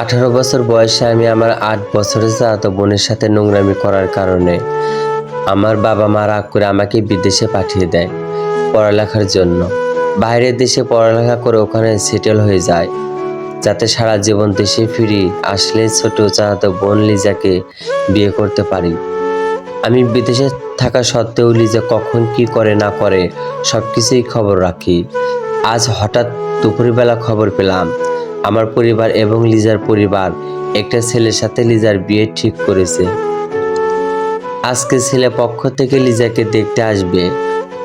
আঠারো বছর বয়সে আমি আমার আট বছরের চাচাতো বোনের সাথে নোংরামি করার কারণে আমার বাবা মা রাগ করে আমাকে বিদেশে পাঠিয়ে দেয় পড়ালেখার জন্য। বাইরের দেশে পড়ালেখা করে ওখানে সেটেল হয়ে যায়, যাতে সারা জীবন দেশে ফিরি, আসলে ছোট চাচাতো বোন লিজাকে বিয়ে করতে পারি। আমি বিদেশে থাকা সত্ত্বেও লিজা কখন কি করে না করে সব কিছুই খবর রাখি। আজ হঠাৎ দুপুরবেলা খবর পেলাম আমার পরিবার এবং লিজার পরিবার একটা ছেলের সাথে লিজার বিয়ে ঠিক করেছে। আজকে ছেলে পক্ষ থেকে লিজাকে দেখতে আসবে।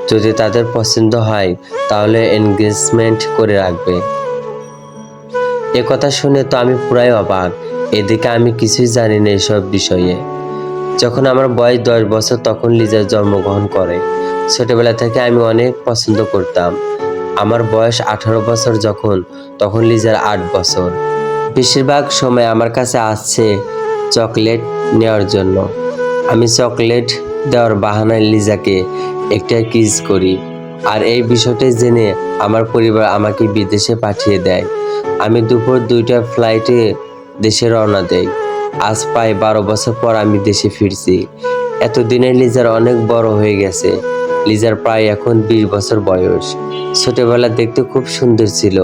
যদি তাদের পছন্দ হয়, তাহলে এনগেজমেন্ট করে রাখবে। এ কথা শুনে তো আমি পুরাই অবাক। এদিকে আমি কিছুই জানি না এসব বিষয়ে। যখন আমার বয়স দশ বছর, তখন লিজা জন্মগ্রহণ করে। ছোটবেলা থেকে আমি অনেক পছন্দ করতাম। আমার বয়স আঠারো বছর যখন, তখন লিজার আট বছর। বেশিরভাগ সময় আমার কাছে আসছে চকলেট নেওয়ার জন্য। আমি চকলেট দেওয়ার বাহানায় লিজাকে একটা কিস করি আর এই বিষয়টা জেনে আমার পরিবার আমাকে বিদেশে পাঠিয়ে দেয়। আমি দুপুর দুইটা ফ্লাইটে দেশে রওনা দেই। আজ প্রায় বারো বছর পর আমি দেশে ফিরছি। এতদিনে লিজার অনেক বড় হয়ে গেছে। লিজার প্রায় এখন বিশ বছর বয়স। ছোটবেলা দেখতে খুব সুন্দর ছিল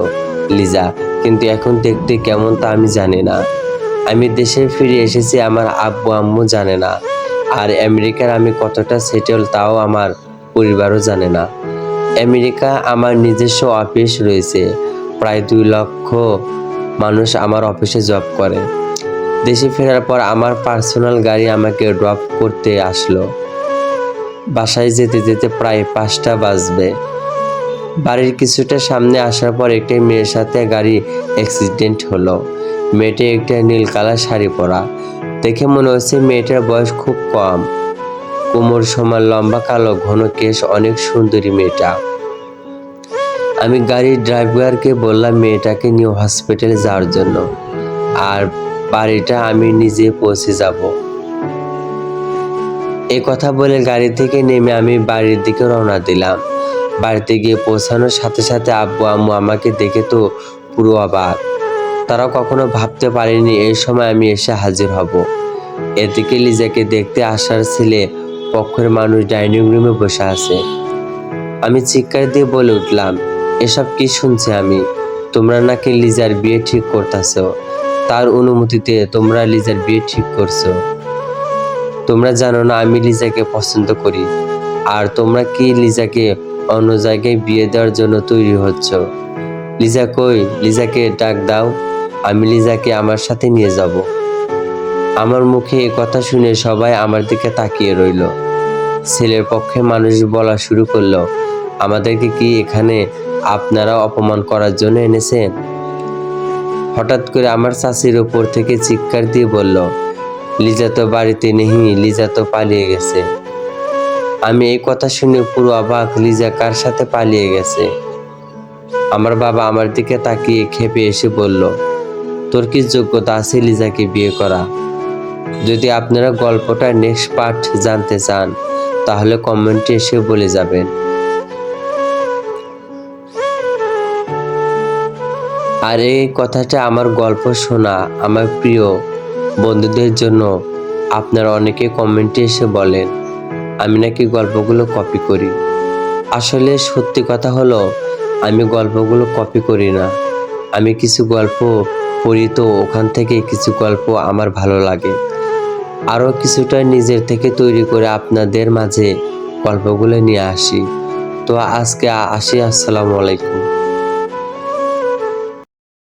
লিজা, কিন্তু এখন দেখতে কেমন তা আমি জানি না। আমি দেশে ফিরে এসেছি, আমার আব্বু আম্মু জানে না। আর আমেরিকার আমি কতটা সেটেল তাও আমার পরিবারও জানে না। আমেরিকা আমার নিজস্ব অফিস রয়েছে, প্রায় দুই লক্ষ মানুষ আমার অফিসে জব করে। দেশে ফেরার পর আমার পার্সোনাল গাড়ি আমাকে ড্রপ করতে আসলো। বাসায় যেতে যেতে প্রায় পাঁচটা বাজবে। বাড়ির কিছুটা সামনে আসার পর একটি মেয়ের সাথে গাড়ি অ্যাক্সিডেন্ট হলো। মেয়েটি একটা নীল কালার শাড়ি পরা। দেখে মনে হচ্ছে মেয়েটার বয়স খুব কম। কোমর সমান লম্বা, কালো, ঘন কেশ, অনেক সুন্দরী মেয়েটা। আমি গাড়ির ড্রাইভারকে বললাম মেয়েটাকে নিয়ে হসপিটালে যাওয়ার জন্য। আর বাড়িটা আমি নিজে পৌঁছে যাব। এই কথা বলে গাড়ি থেকে নেমে আমি বাড়ির দিকে রওনা দিলাম। বাড়িতে গিয়ে পৌঁছানোর সাথে সাথে আব্বু আম্মু আমাকে দেখে তো পুরো অবাক। তারা কখনো ভাবতে পারেনি এই সময় আমি এসে হাজির হব। এদিকে লিজাকে দেখতে আসার ছেলে পক্ষের মানুষ ডাইনিং রুমে বসে আছে। আমি চিৎকার দিয়ে বলে উঠলাম, এসব কি শুনছি আমি? তোমরা নাকি লিজার বিয়ে ঠিক করতেছ? তার অনুমতিতে তোমরা লিজার বিয়ে ঠিক করছ। তোমরা জানো না, আমি লিজাকে পছন্দ করি। আর তোমরা কি লিজাকে অন্য জায়গায় বিয়ে দেওয়ার জন্য তৈরি হচ্ছ? লিজা কই? লিজাকে ডাক দাও, আমি লিজাকে আমার সাথে নিয়ে যাব। আমার মুখে এ কথা শুনে সবাই আমার দিকে তাকিয়ে রইল। ছেলের পক্ষে মানুষ বলা শুরু করল, আমাদেরকে কি এখানে আপনারা অপমান করার জন্য এনেছেন? হঠাৎ করে আমার চাষির উপর থেকে চিৎকার দিয়ে বলল লিজা তো বাড়িতে নেই, লিজা তো পালিয়ে গেছে। আমি এই কথা শুনে পুরো অবাক, লিজা কার সাথে পালিয়ে গেছে? আমার বাবা আমার দিকে তাকিয়ে খেপে এসে বলল, তোর কি যোগ্যতা আছে লিজাকে বিয়ে করা? যদি আপনারা গল্পটার নেক্সট পার্ট জানতে চান, তাহলে কমেন্টে এসে বলে যাবেন। আর এই কথাটা আমার গল্প শোনা, আমার প্রিয় বন্ধুদের জন্য আপনারা অনেকে কমেন্টে এসে বলেন, আমি নাকি গল্পগুলো কপি করি। আসলে সত্যি কথা হলো, আমি গল্পগুলো কপি করি না। আমি কিছু গল্প পড়ি তো ওখান থেকে কিছু গল্প আমার ভালো লাগে। আরও কিছুটা নিজের থেকে তৈরি করে আপনাদের মাঝে গল্পগুলো নিয়ে আসি। তো আজকে আসি, আসসালামু আলাইকুম।